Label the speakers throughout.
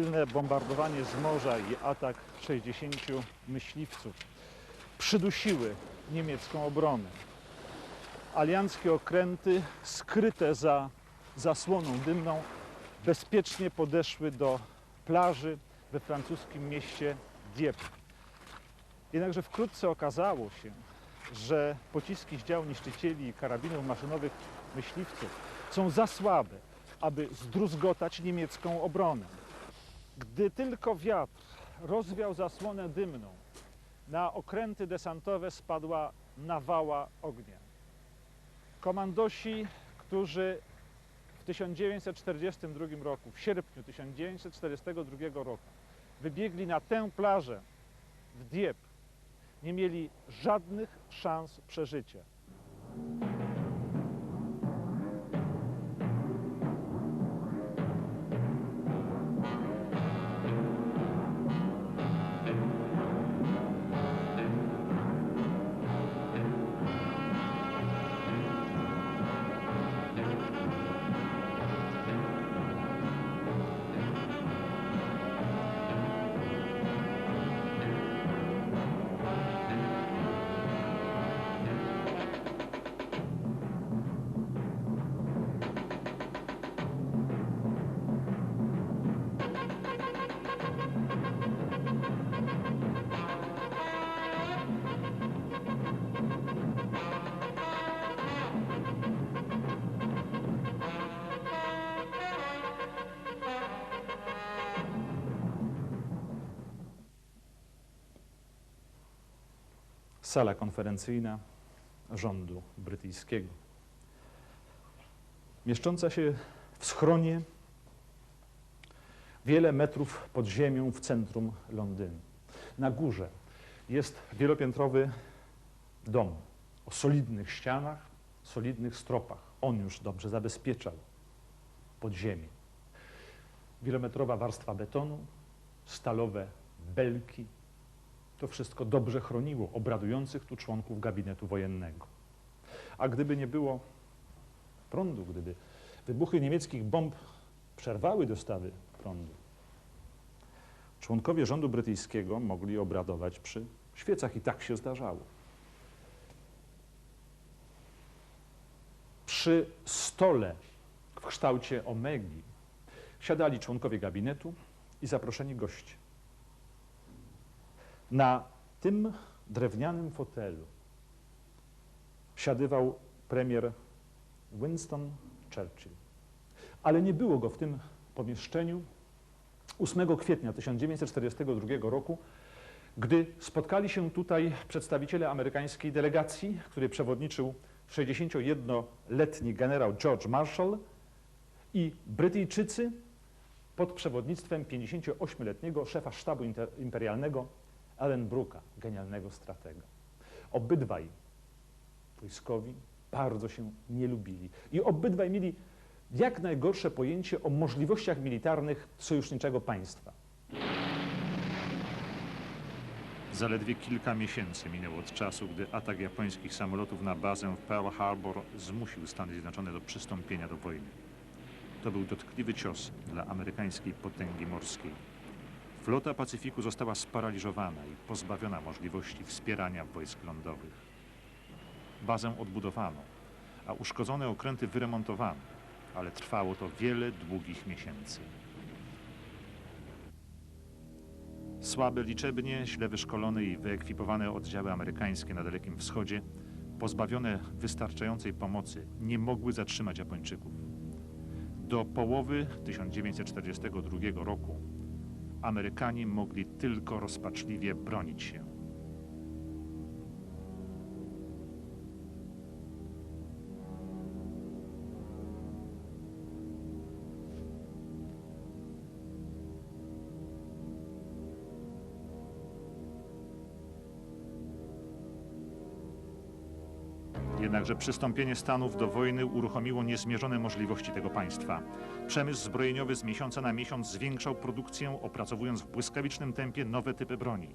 Speaker 1: Silne bombardowanie z morza i atak 60 myśliwców przydusiły niemiecką obronę. Alianckie okręty skryte za zasłoną dymną bezpiecznie podeszły do plaży we francuskim mieście Dieppe. Jednakże wkrótce okazało się, że pociski z dział niszczycieli i karabinów maszynowych myśliwców są za słabe, aby zdruzgotać niemiecką obronę. Gdy tylko wiatr rozwiał zasłonę dymną, na okręty desantowe spadła nawała ognia. Komandosi, którzy w 1942 roku, w sierpniu 1942 roku wybiegli na tę plażę w Dieppe, nie mieli żadnych szans przeżycia. Sala konferencyjna rządu brytyjskiego. Mieszcząca się w schronie wiele metrów pod ziemią w centrum Londynu. Na górze jest wielopiętrowy dom o solidnych ścianach, solidnych stropach. On już dobrze zabezpieczał podziemie. Wielometrowa warstwa betonu, stalowe belki, to wszystko dobrze chroniło obradujących tu członków gabinetu wojennego. A gdyby nie było prądu, gdyby wybuchy niemieckich bomb przerwały dostawy prądu, członkowie rządu brytyjskiego mogli obradować przy świecach i tak się zdarzało. Przy stole w kształcie omegi siadali członkowie gabinetu i zaproszeni goście. Na tym drewnianym fotelu siadywał premier Winston Churchill. Ale nie było go w tym pomieszczeniu 8 kwietnia 1942 roku, gdy spotkali się tutaj przedstawiciele amerykańskiej delegacji, której przewodniczył 61-letni generał George Marshall i Brytyjczycy pod przewodnictwem 58-letniego szefa sztabu imperialnego Allen Brooka, genialnego stratega. Obydwaj wojskowi bardzo się nie lubili i obydwaj mieli jak najgorsze pojęcie o możliwościach militarnych sojuszniczego państwa. Zaledwie kilka miesięcy minęło od czasu, gdy atak japońskich samolotów na bazę w Pearl Harbor zmusił Stany Zjednoczone do przystąpienia do wojny. To był dotkliwy cios dla amerykańskiej potęgi morskiej. Flota Pacyfiku została sparaliżowana i pozbawiona możliwości wspierania wojsk lądowych. Bazę odbudowano, a uszkodzone okręty wyremontowano, ale trwało to wiele długich miesięcy. Słabe liczebnie, źle wyszkolone i wyekwipowane oddziały amerykańskie na Dalekim Wschodzie, pozbawione wystarczającej pomocy, nie mogły zatrzymać Japończyków. Do połowy 1942 roku Amerykanie mogli tylko rozpaczliwie bronić się. Jednakże przystąpienie Stanów do wojny uruchomiło niezmierzone możliwości tego państwa. Przemysł zbrojeniowy z miesiąca na miesiąc zwiększał produkcję, opracowując w błyskawicznym tempie nowe typy broni.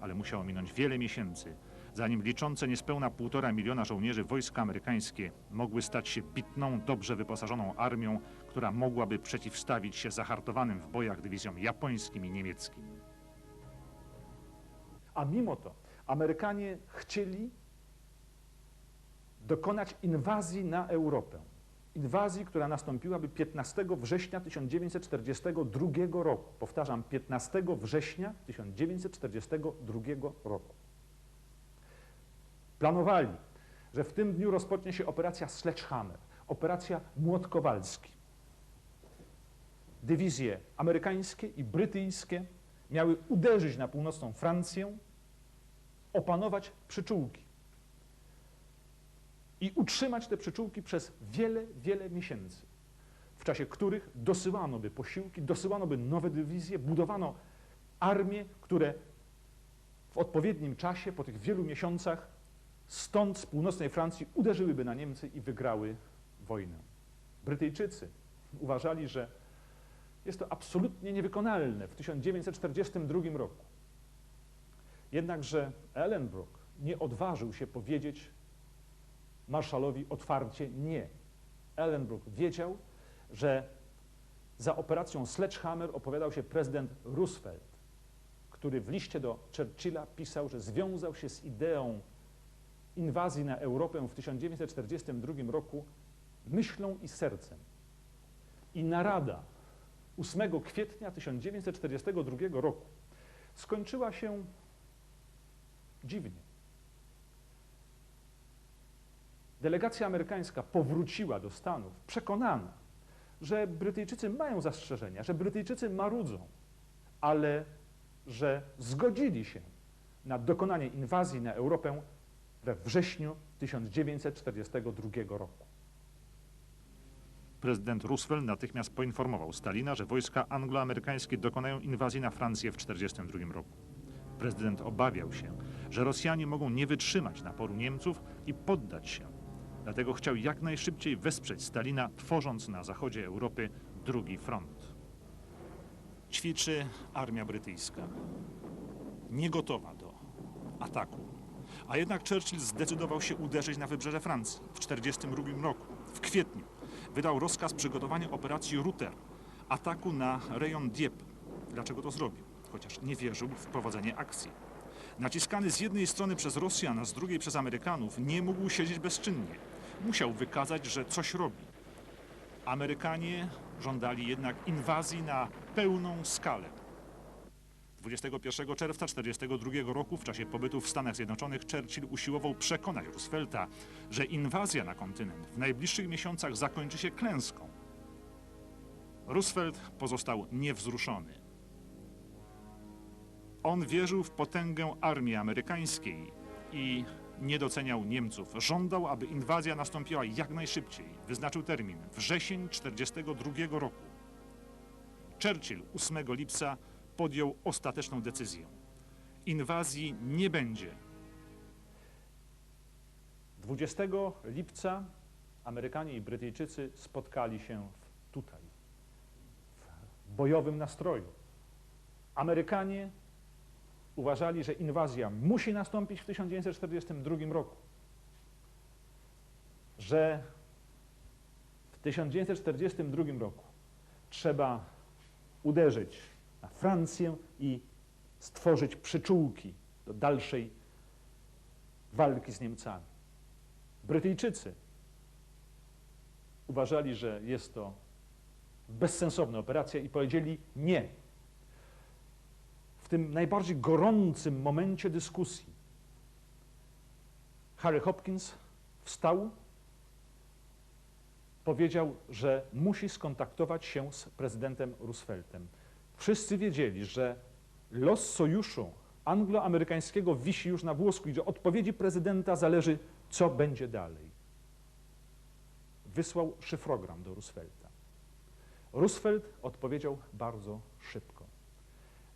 Speaker 1: Ale musiało minąć wiele miesięcy, zanim liczące niespełna półtora miliona żołnierzy wojska amerykańskie mogły stać się bitną, dobrze wyposażoną armią, która mogłaby przeciwstawić się zahartowanym w bojach dywizjom japońskim i niemieckim. A mimo to Amerykanie chcieli dokonać inwazji na Europę. Inwazji, która nastąpiłaby 15 września 1942 roku. Powtarzam, 15 września 1942 roku. Planowali, że w tym dniu rozpocznie się operacja Sledgehammer, operacja Młot Kowalski. Dywizje amerykańskie i brytyjskie miały uderzyć na północną Francję, opanować przyczółki i utrzymać te przyczółki przez wiele, wiele miesięcy, w czasie których dosyłano by posiłki, dosyłano by nowe dywizje, budowano armie, które w odpowiednim czasie, po tych wielu miesiącach, stąd z północnej Francji uderzyłyby na Niemcy i wygrały wojnę. Brytyjczycy uważali, że jest to absolutnie niewykonalne w 1942 roku. Jednakże Ellenbrook nie odważył się powiedzieć marszalowi otwarcie nie. Ellenbrook wiedział, że za operacją Sledgehammer opowiadał się prezydent Roosevelt, który w liście do Churchilla pisał, że związał się z ideą inwazji na Europę w 1942 roku myślą i sercem. I narada 8 kwietnia 1942 roku skończyła się dziwnie. Delegacja amerykańska powróciła do Stanów przekonana, że Brytyjczycy mają zastrzeżenia, że Brytyjczycy marudzą, ale że zgodzili się na dokonanie inwazji na Europę we wrześniu 1942 roku. Prezydent Roosevelt natychmiast poinformował Stalina, że wojska angloamerykańskie dokonają inwazji na Francję w 1942 roku. Prezydent obawiał się, że Rosjanie mogą nie wytrzymać naporu Niemców i poddać się. Dlatego chciał jak najszybciej wesprzeć Stalina, tworząc na zachodzie Europy drugi front. Ćwiczy armia brytyjska. Niegotowa do ataku. A jednak Churchill zdecydował się uderzyć na wybrzeże Francji w 1942 roku, w kwietniu. Wydał rozkaz przygotowania operacji Ruter, ataku na rejon Dieppe. Dlaczego to zrobił? Chociaż nie wierzył w prowadzenie akcji. Naciskany z jednej strony przez Rosjan, a z drugiej przez Amerykanów, nie mógł siedzieć bezczynnie. Musiał wykazać, że coś robi. Amerykanie żądali jednak inwazji na pełną skalę. 21 czerwca 1942 roku w czasie pobytu w Stanach Zjednoczonych Churchill usiłował przekonać Roosevelta, że inwazja na kontynent w najbliższych miesiącach zakończy się klęską. Roosevelt pozostał niewzruszony. On wierzył w potęgę armii amerykańskiej i nie doceniał Niemców. Żądał, aby inwazja nastąpiła jak najszybciej. Wyznaczył termin wrzesień 1942 roku. Churchill 8 lipca podjął ostateczną decyzję. Inwazji nie będzie. 20 lipca Amerykanie i Brytyjczycy spotkali się tutaj, w bojowym nastroju. Amerykanie uważali, że inwazja musi nastąpić w 1942 roku, że w 1942 roku trzeba uderzyć na Francję i stworzyć przyczółki do dalszej walki z Niemcami. Brytyjczycy uważali, że jest to bezsensowna operacja i powiedzieli nie. W tym najbardziej gorącym momencie dyskusji Harry Hopkins wstał, powiedział, że musi skontaktować się z prezydentem Rooseveltem. Wszyscy wiedzieli, że los sojuszu angloamerykańskiego wisi już na włosku i że odpowiedzi prezydenta zależy, co będzie dalej. Wysłał szyfrogram do Roosevelta. Roosevelt odpowiedział bardzo szybko.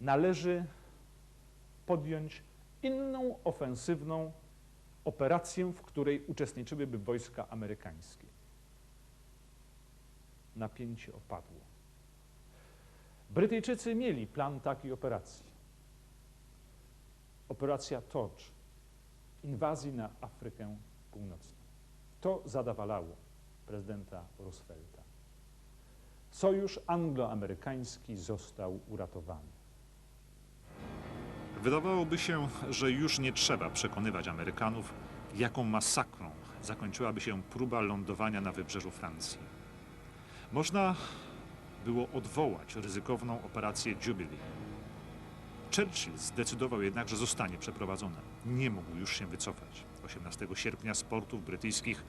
Speaker 1: Należy podjąć inną ofensywną operację, w której uczestniczyłyby wojska amerykańskie. Napięcie opadło. Brytyjczycy mieli plan takiej operacji. Operacja Torch. inwazji na Afrykę Północną. To zadawalało prezydenta Roosevelta. Sojusz angloamerykański został uratowany.
Speaker 2: Wydawałoby się, że już nie trzeba przekonywać Amerykanów, jaką masakrą zakończyłaby się próba lądowania na wybrzeżu Francji. Można było odwołać ryzykowną operację Jubilee. Churchill zdecydował jednak, że zostanie przeprowadzona. Nie mógł już się wycofać. 18 sierpnia z portów brytyjskich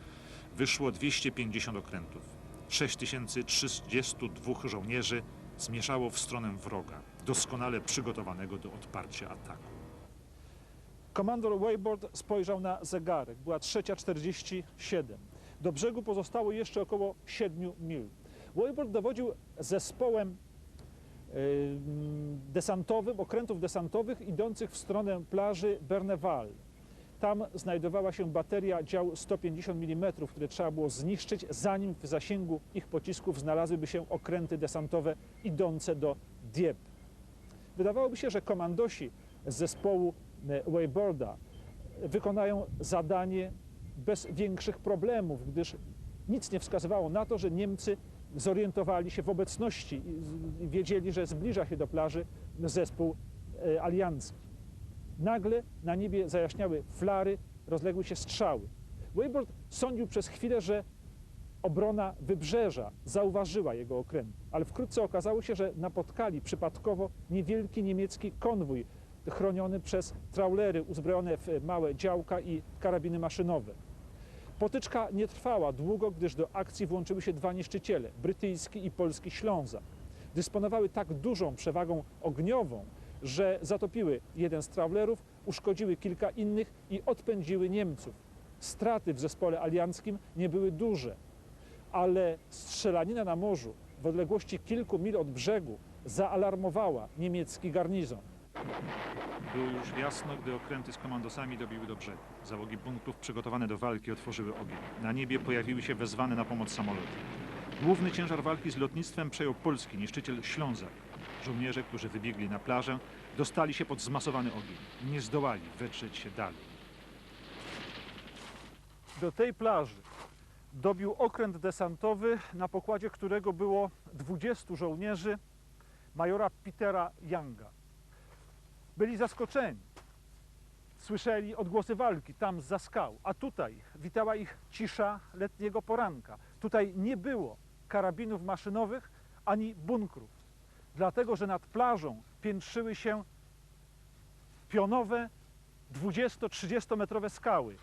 Speaker 2: wyszło 250 okrętów. 6032 żołnierzy zmierzało w stronę wroga, doskonale przygotowanego do odparcia ataku.
Speaker 1: Komandor Waybord spojrzał na zegarek. Była 3.47. Do brzegu pozostało jeszcze około 7 mil. Waybord dowodził zespołem desantowym, okrętów desantowych idących w stronę plaży Berneval. Tam znajdowała się bateria dział 150 mm, które trzeba było zniszczyć, zanim w zasięgu ich pocisków znalazłyby się okręty desantowe idące do Dieppe. Wydawałoby się, że komandosi z zespołu e, Wayborda wykonają zadanie bez większych problemów, gdyż nic nie wskazywało na to, że Niemcy zorientowali się w obecności i- i wiedzieli, że zbliża się do plaży zespół e, aliancki. Nagle na niebie zajaśniały flary, rozległy się strzały. Waybord sądził przez chwilę, że obrona wybrzeża zauważyła jego okręt, ale wkrótce okazało się, że napotkali przypadkowo niewielki niemiecki konwój chroniony przez trawlery uzbrojone w małe działka i karabiny maszynowe. Potyczka nie trwała długo, gdyż do akcji włączyły się dwa niszczyciele, brytyjski i polski Ślązak. Dysponowały tak dużą przewagą ogniową, że zatopiły jeden z trawlerów, uszkodziły kilka innych i odpędziły Niemców. Straty w zespole alianckim nie były duże, ale strzelanina na morzu w odległości kilku mil od brzegu zaalarmowała niemiecki garnizon.
Speaker 2: Było już jasno, gdy okręty z komandosami dobiły do brzegu. Załogi bunkrów przygotowane do walki otworzyły ogień. Na niebie pojawiły się wezwane na pomoc samoloty. Główny ciężar walki z lotnictwem przejął polski niszczyciel Ślązak. Żołnierze, którzy wybiegli na plażę, dostali się pod zmasowany ogień. Nie zdołali wedrzeć się dalej.
Speaker 1: Do tej plaży dobił okręt desantowy, na pokładzie którego było 20 żołnierzy majora Petera Younga. Byli zaskoczeni. Słyszeli odgłosy walki tam za skał, a tutaj witała ich cisza letniego poranka. Tutaj nie było karabinów maszynowych ani bunkrów, dlatego że nad plażą piętrzyły się pionowe 20-30 metrowe skały.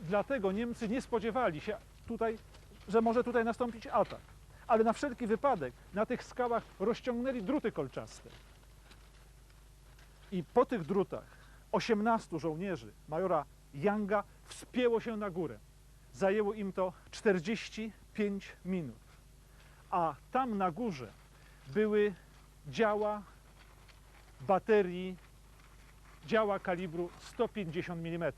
Speaker 1: Dlatego Niemcy nie spodziewali się tutaj, że może tutaj nastąpić atak. Ale na wszelki wypadek na tych skałach rozciągnęli druty kolczaste. I po tych drutach 18 żołnierzy majora Younga wspięło się na górę. Zajęło im to 45 minut. A tam na górze były działa baterii, działa kalibru 150 mm.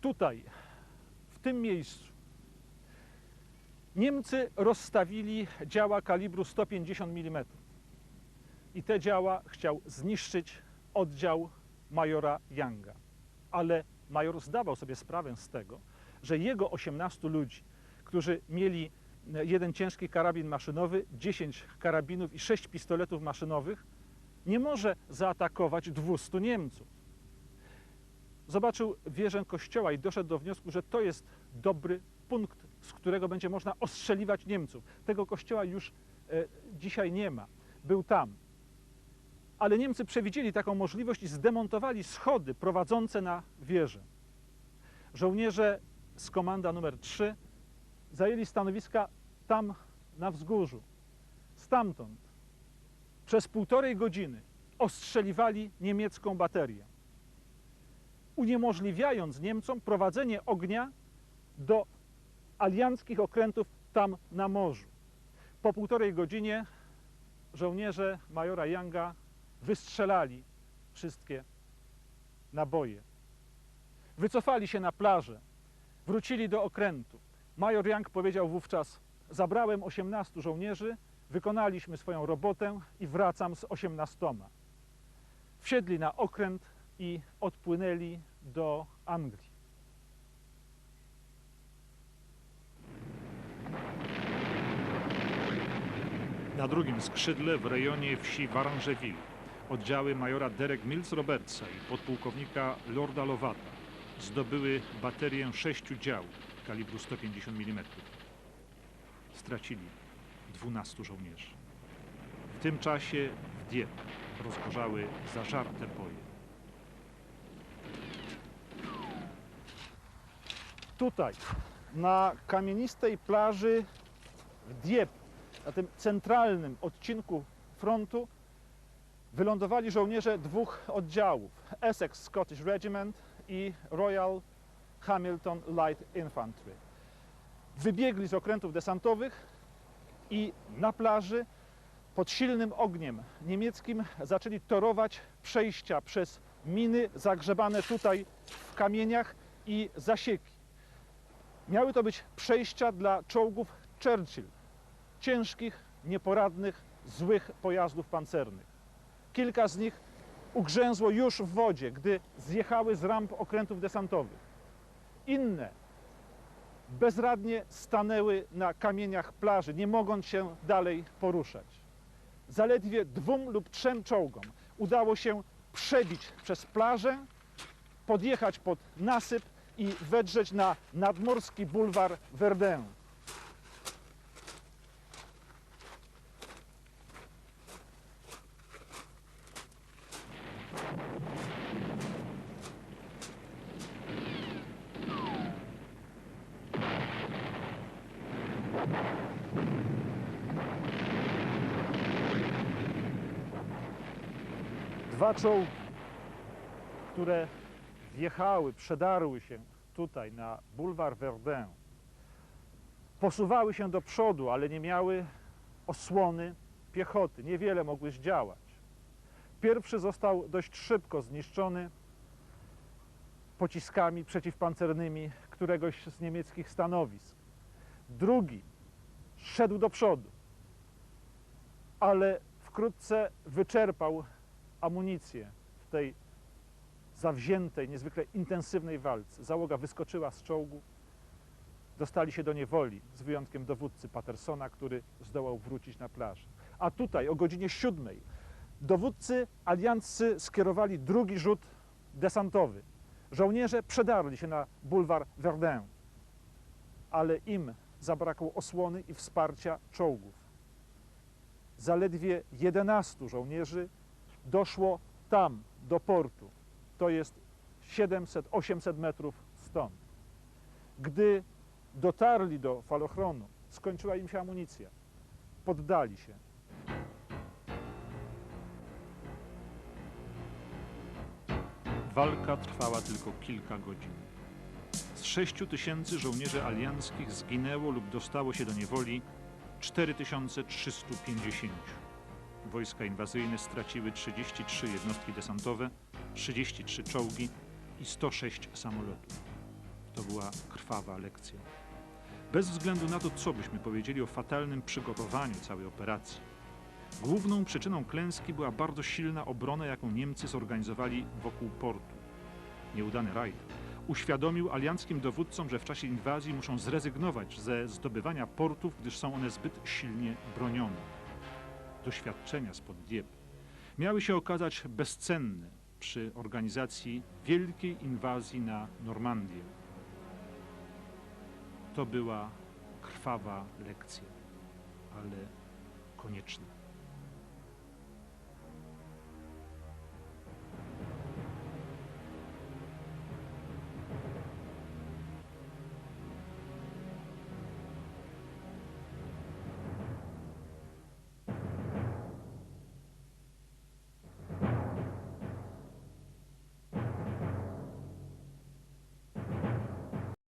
Speaker 1: tutaj, w tym miejscu, Niemcy rozstawili działa kalibru 150 mm. I te działa chciał zniszczyć oddział majora Younga. Ale major zdawał sobie sprawę z tego, że jego 18 ludzi, którzy mieli e, jeden ciężki karabin maszynowy, 10 karabinów i 6 pistoletów maszynowych, nie może zaatakować 200 Niemców zobaczył wieżę kościoła i doszedł do wniosku, że to jest dobry punkt, z którego będzie można ostrzeliwać Niemców. Tego kościoła już e, dzisiaj nie ma. Był tam. Ale Niemcy przewidzieli taką możliwość i zdemontowali schody prowadzące na wieżę. Żołnierze z komanda numer 3 zajęli stanowiska tam na wzgórzu. Stamtąd przez półtorej godziny ostrzeliwali niemiecką baterię uniemożliwiając Niemcom prowadzenie ognia do alianckich okrętów tam na morzu. Po półtorej godzinie żołnierze majora Younga wystrzelali wszystkie naboje. Wycofali się na plażę, wrócili do okrętu. Major Young powiedział wówczas: Zabrałem 18 żołnierzy, Wykonaliśmy swoją robotę i wracam z osiemnastoma. Wsiedli na okręt i odpłynęli do Anglii.
Speaker 2: Na drugim skrzydle w rejonie wsi Varangeville oddziały majora Derek Mills Robertsa i podpułkownika Lorda Lowata zdobyły baterię sześciu dział kalibru 150 mm. Stracili 12 żołnierzy. W tym czasie w Dieppe rozgorzały zażarte boje.
Speaker 1: Tutaj, na kamienistej plaży w Dieppe, na tym centralnym odcinku frontu, wylądowali żołnierze dwóch oddziałów: Essex Scottish Regiment i Royal Hamilton Light Infantry. Wybiegli z okrętów desantowych i na plaży pod silnym ogniem niemieckim zaczęli torować przejścia przez miny zagrzebane tutaj w kamieniach i zasieki. Miały to być przejścia dla czołgów Churchill, ciężkich, nieporadnych, złych pojazdów pancernych. Kilka z nich ugrzęzło już w wodzie, gdy zjechały z ramp okrętów desantowych. Inne bezradnie stanęły na kamieniach plaży, nie mogąc się dalej poruszać. Zaledwie dwóm lub trzem czołgom udało się przebić przez plażę, podjechać pod nasyp i wedrzeć na nadmorski bulwar Verdun. Które wjechały, przedarły się tutaj na bulwar Verdun, posuwały się do przodu, ale nie miały osłony piechoty, niewiele mogły zdziałać. Pierwszy został dość szybko zniszczony pociskami przeciwpancernymi któregoś z niemieckich stanowisk. Drugi szedł do przodu, ale wkrótce wyczerpał amunicję w tej zawziętej, niezwykle intensywnej walce. Załoga wyskoczyła z czołgu, dostali się do niewoli, z wyjątkiem dowódcy Pattersona, który zdołał wrócić na plażę. A tutaj o godzinie siódmej dowódcy alianccy skierowali drugi rzut desantowy. Żołnierze przedarli się na bulwar Verdun, ale im zabrakło osłony i wsparcia czołgów. Zaledwie 11 żołnierzy doszło tam, do portu. To jest 700-800 metrów stąd. Gdy dotarli do falochronu, skończyła im się amunicja. Poddali się.
Speaker 2: Walka trwała tylko kilka godzin. Z 6 tysięcy żołnierzy alianckich zginęło lub dostało się do niewoli 4350. Wojska inwazyjne straciły 33 jednostki desantowe, 33 czołgi i 106 samolotów. To była krwawa lekcja. Bez względu na to, co byśmy powiedzieli o fatalnym przygotowaniu całej operacji, główną przyczyną klęski była bardzo silna obrona, jaką Niemcy zorganizowali wokół portu. Nieudany rajd uświadomił alianckim dowódcom, że w czasie inwazji muszą zrezygnować ze zdobywania portów, gdyż są one zbyt silnie bronione. Doświadczenia spod Dieppe miały się okazać bezcenne przy organizacji wielkiej inwazji na Normandię. To była krwawa lekcja, ale konieczna.